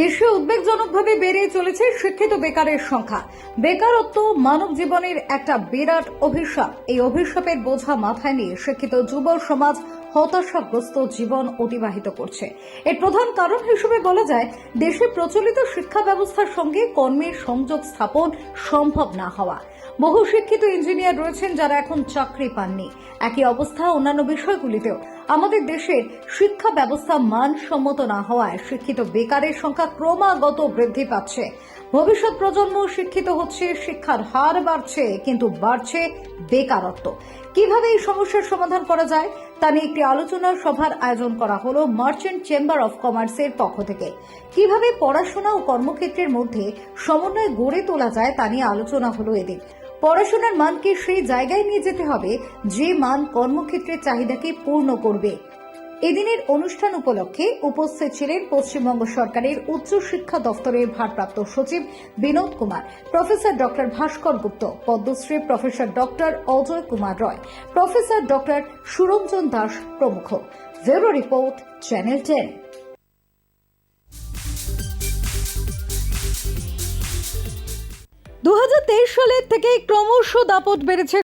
দেশে উদ্বেগজনকভাবে বেড়ে চলেছে শিক্ষিত বেকারের সংখ্যা। বেকারত্ব মানব জীবনের একটা বিরাট অভিশাপ। এই অভিশাপের বোঝা মাথায় নিয়ে শিক্ষিত যুব সমাজ হতাশাগ্রস্ত জীবন অতিবাহিত করছে। এর প্রধান কারণ হিসেবে বলা যায়, দেশে প্রচলিত শিক্ষা ব্যবস্থার সঙ্গে কর্মের সংযোগ স্থাপন সম্ভব না হওয়া। বহু শিক্ষিত ইঞ্জিনিয়ার রয়েছেন যারা এখন চাকরি পাননি। একই অবস্থা অন্যান্য বিষয়গুলিতেও। আমাদের দেশের শিক্ষা ব্যবস্থা মানসম্মত না হওয়ায় শিক্ষিত বেকারের সংখ্যা ক্রমাগত বৃদ্ধি পাচ্ছে। ভবিষ্যৎ প্রজন্ম শিক্ষিত হচ্ছে, শিক্ষার হার বাড়ছে, কিন্তু বাড়ছে বেকারত্ব। কীভাবে এই সমস্যার সমাধান করা যায়, তা নিয়ে একটি আলোচনা সভার আয়োজন করা হলো মার্চেন্ট চেম্বার অফ কমার্সের পক্ষ থেকে। কীভাবে পড়াশোনা ও কর্মক্ষেত্রের মধ্যে সমন্বয় গড়ে তোলা যায়, তা নিয়ে আলোচনা হলো এদিন। পড়াশোনার মানকে সেই জায়গায় নিয়ে যেতে হবে যে মান কর্মক্ষেত্রের চাহিদাকে পূর্ণ করবে। এদিনের অনুষ্ঠান উপলক্ষে উপস্থিত ছিলেন পশ্চিমবঙ্গ সরকারের উচ্চ শিক্ষা দপ্তরের ভারপ্রাপ্ত সচিব Binod Kumar, professor doctor Bhaskar Gupta, Padmashri professor doctor Ajay Kumar Roy, professor doctor Suranjan Das প্রমুখ। Report, channel ten. দু হাজার তেইশ সালের থেকে ক্রমশ দাপট বেড়েছে